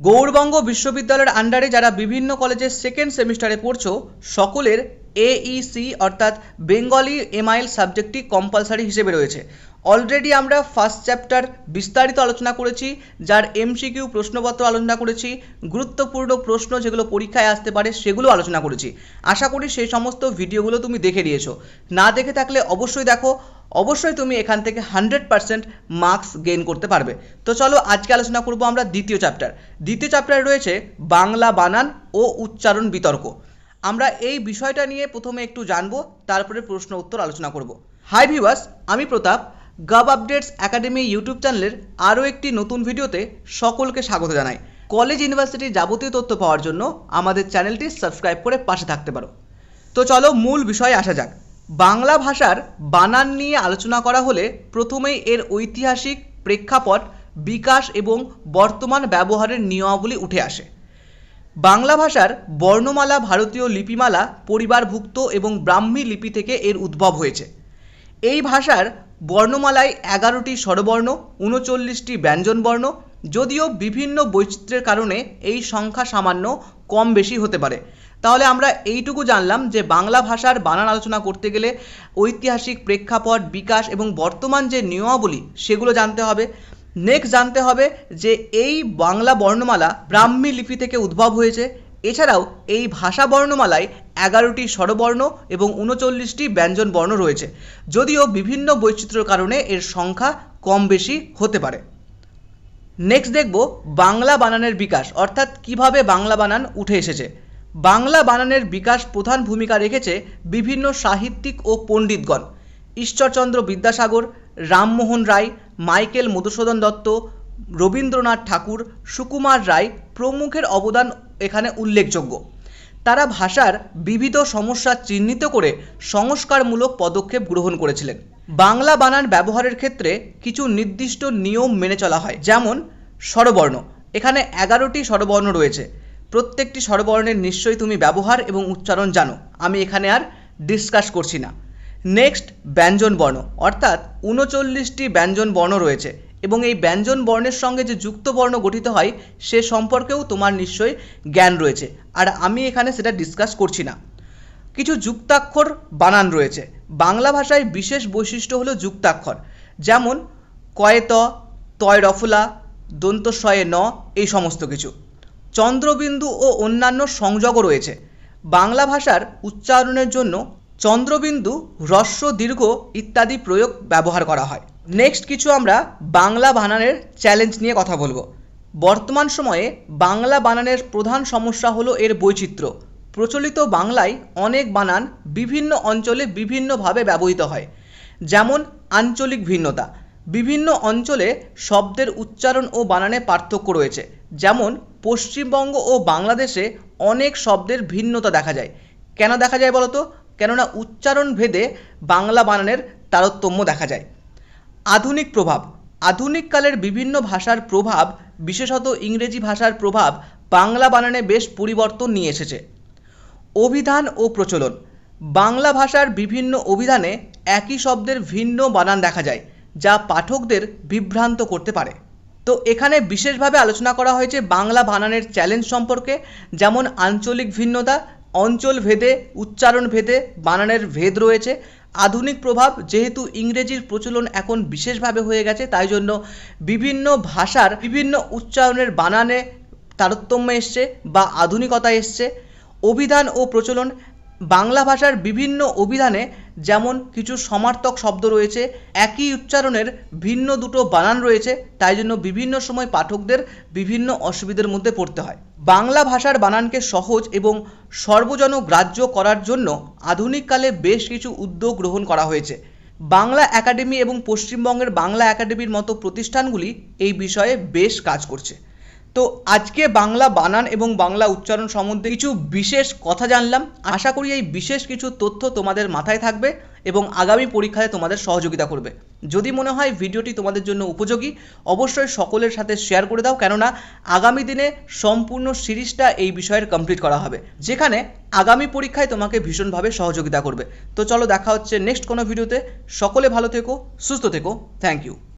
গৌরবঙ্গ বিশ্ববিদ্যালয়ের আন্ডারে যারা বিভিন্ন কলেজের সেকেন্ড সেমিস্টারে পড়ছো, সকলের এইসি অর্থাৎ বেঙ্গলি এমআইএল সাবজেক্টটি কম্পালসারি হিসেবে রয়েছে। অলরেডি আমরা ফার্স্ট চ্যাপ্টার বিস্তারিত আলোচনা করেছি, যার এমসিকিউ প্রশ্নপত্র আলোচনা করেছি, গুরুত্বপূর্ণ প্রশ্ন যেগুলো পরীক্ষায় আসতে পারে সেগুলো আলোচনা করেছি। আশা করি সেই সমস্ত ভিডিওগুলো তুমি দেখে নিয়েছো না দেখে থাকলে অবশ্যই দেখো অবশ্যই তুমি এখান থেকে হান্ড্রেড পার্সেন্ট মার্কস গেইন করতে পারবে। তো চলো আজকে আলোচনা করব আমরা দ্বিতীয় চ্যাপ্টার দ্বিতীয় চ্যাপ্টারে রয়েছে বাংলা বানান ও উচ্চারণ বিতর্ক। আমরা এই বিষয়টা নিয়ে প্রথমে একটু জানব, তারপরে প্রশ্ন উত্তর আলোচনা করব। হাই ভিউয়ার্স আমি প্রতাপ। গাব আপডেটস একাডেমি ইউটিউব চ্যানেলের আরও একটি নতুন ভিডিওতে সকলকে স্বাগত জানাই। কলেজ ইউনিভার্সিটির যাবতীয় তথ্য পাওয়ার জন্য আমাদের চ্যানেলটি সাবস্ক্রাইব করে পাশে থাকতে পারো। তো চলো মূল বিষয়ে আসা যাক। বাংলা ভাষার বানান নিয়ে আলোচনা করা হলে প্রথমেই এর ঐতিহাসিক প্রেক্ষাপট, বিকাশ এবং বর্তমান ব্যবহারের নিয়মাবলী উঠে আসে। বাংলা ভাষার বর্ণমালা, ভারতীয় লিপিমালা, পরিবারভুক্ত এবং ব্রাহ্মী লিপি থেকে এর উদ্ভব হয়েছে। এই ভাষার বর্ণমালায় এগারোটি স্বরবর্ণ, উনচল্লিশটি ব্যঞ্জনবর্ণ, যদিও বিভিন্ন বৈচিত্র্যের কারণে এই সংখ্যা সামান্য কম বেশি হতে পারে। তাহলে আমরা এইটুকু জানলাম যে বাংলা ভাষার বানান আলোচনা করতে গেলে ঐতিহাসিক প্রেক্ষাপট, বিকাশ এবং বর্তমান যে নিয়মাবলী সেগুলো জানতে হবে। নেক্সট জানতে হবে যে এই বাংলা বর্ণমালা ব্রাহ্মী লিপি থেকে উদ্ভব হয়েছে। এছাড়াও এই ভাষা বর্ণমালায় এগারোটি স্বরবর্ণ এবং উনচল্লিশটি ব্যঞ্জন বর্ণ রয়েছে। যদিও বিভিন্ন বৈচিত্র্যের কারণে এর সংখ্যা কম বেশি হতে পারে। নেক্সট দেখব বাংলা বানানের বিকাশ, অর্থাৎ কীভাবে বাংলা বানান উঠে এসেছে। বাংলা বানানের বিকাশ প্রধান ভূমিকা রেখেছে বিভিন্ন সাহিত্যিক ও পণ্ডিতগণ। ঈশ্বরচন্দ্র বিদ্যাসাগর, রামমোহন রায়, মাইকেল মধুসূদন দত্ত, রবীন্দ্রনাথ ঠাকুর, সুকুমার রায় প্রমুখের অবদান এখানে উল্লেখযোগ্য। তারা ভাষার বিবিধ সমস্যা চিহ্নিত করে সংস্কারমূলক পদক্ষেপ গ্রহণ করেছিলেন। বাংলা বানান ব্যবহারের ক্ষেত্রে কিছু নির্দিষ্ট নিয়ম মেনে চলা হয়, যেমন স্বরবর্ণ এখানে এগারোটি স্বরবর্ণ রয়েছে। প্রত্যেকটি স্বরবর্ণের নিশ্চয়ই তুমি ব্যবহার এবং উচ্চারণ জানো। আমি এখানে আর ডিসকাস করছি না। নেক্সট ব্যঞ্জন বর্ণ। অর্থাৎ উনচল্লিশটি ব্যঞ্জন বর্ণ রয়েছে এবং এই ব্যঞ্জন বর্ণের সঙ্গে যে যুক্ত বর্ণ গঠিত হয়, সে সম্পর্কেও তোমার নিশ্চয়ই জ্ঞান রয়েছে। আর আমি এখানে সেটা ডিসকাস করছি না। কিছু যুক্তাক্ষর বানান রয়েছে। বাংলা ভাষায় বিশেষ বৈশিষ্ট্য হলো যুক্তাক্ষর। যেমন, কয়েত, তয় রফলা, দন্তস্বয়ে ন, এই সমস্ত কিছু। চন্দ্রবিন্দু ও অন্যান্য সংযোগও রয়েছে। বাংলা ভাষার উচ্চারণের জন্য চন্দ্রবিন্দু, হ্রস্ব, দীর্ঘ ইত্যাদি প্রয়োগ ব্যবহার করা হয়। নেক্সট কিছু আমরা বাংলা বানানের চ্যালেঞ্জ নিয়ে কথা বলব। বর্তমান সময়ে বাংলা বানানের প্রধান সমস্যা হলো এর বৈচিত্র্য। প্রচলিত বাংলায় অনেক বানান বিভিন্ন অঞ্চলে বিভিন্নভাবে ব্যবহৃত হয়। যেমন আঞ্চলিক ভিন্নতা। বিভিন্ন অঞ্চলে শব্দের উচ্চারণ ও বানানে পার্থক্য রয়েছে। যেমন পশ্চিমবঙ্গ ও বাংলাদেশে অনেক শব্দের ভিন্নতা দেখা যায়। কেন দেখা যায় বলতো? কেননা উচ্চারণ ভেদে বাংলা বানানের তারতম্য দেখা যায়। আধুনিক প্রভাব। আধুনিক কালের বিভিন্ন ভাষার প্রভাব, বিশেষত ইংরেজি ভাষার প্রভাব বাংলা বানানে বেশ পরিবর্তন নিয়ে এসেছে। অভিধান ও প্রচলন। বাংলা ভাষার বিভিন্ন অভিধানে একই শব্দের ভিন্ন বানান দেখা যায়, যা পাঠকদের বিভ্রান্ত করতে পারে। তো এখানে বিশেষভাবে আলোচনা করা হয়েছে বাংলা বানানের চ্যালেঞ্জ সম্পর্কে, যেমন আঞ্চলিক ভিন্নতা, অঞ্চল ভেদে, উচ্চারণ ভেদে বানানের ভেদ রয়েছে। আধুনিক প্রভাব যেহেতু ইংরেজির প্রচলন এখন বিশেষভাবে হয়ে গেছে, তাই জন্য বিভিন্ন ভাষার বিভিন্ন উচ্চারণের বানানে তারতম্য এসছে বা আধুনিকতা এসছে। অভিধান ও প্রচলন বাংলা ভাষার বিভিন্ন অভিধানে যেমন কিছু সমার্থক শব্দ রয়েছে, একই উচ্চারণের ভিন্ন দুটো বানান রয়েছে, তাই জন্য বিভিন্ন সময় পাঠকদের বিভিন্ন অসুবিধার মধ্যে পড়তে হয়। বাংলা ভাষার বানানকে সহজ এবং সর্বজন গ্রাহ্য করার জন্য আধুনিককালে বেশ কিছু উদ্যোগ গ্রহণ করা হয়েছে। বাংলা একাডেমি এবং পশ্চিমবঙ্গের বাংলা একাডেমির মতো প্রতিষ্ঠানগুলি এই বিষয়ে বেশ কাজ করছে। তো আজকে বাংলা বানান এবং বাংলা উচ্চারণ সম্বন্ধে কিছু বিশেষ কথা জানলাম। আশা করি এই বিশেষ কিছু তথ্য তোমাদের মাথায় থাকবে এবং আগামী পরীক্ষায় তোমাদের সহযোগিতা করবে। যদি মনে হয় ভিডিওটি তোমাদের জন্য উপযোগী, অবশ্যই সকলের সাথে শেয়ার করে দাও। কেননা, আগামী দিনে সম্পূর্ণ সিরিজটা এই বিষয়ের কমপ্লিট করা হবে। যেখানে আগামী পরীক্ষায় তোমাকে ভীষণভাবে সহযোগিতা করবে। তো চলো দেখা হচ্ছে নেক্সট কোনো ভিডিওতে। সকলে ভালো থেকো, সুস্থ থেকো। Thank you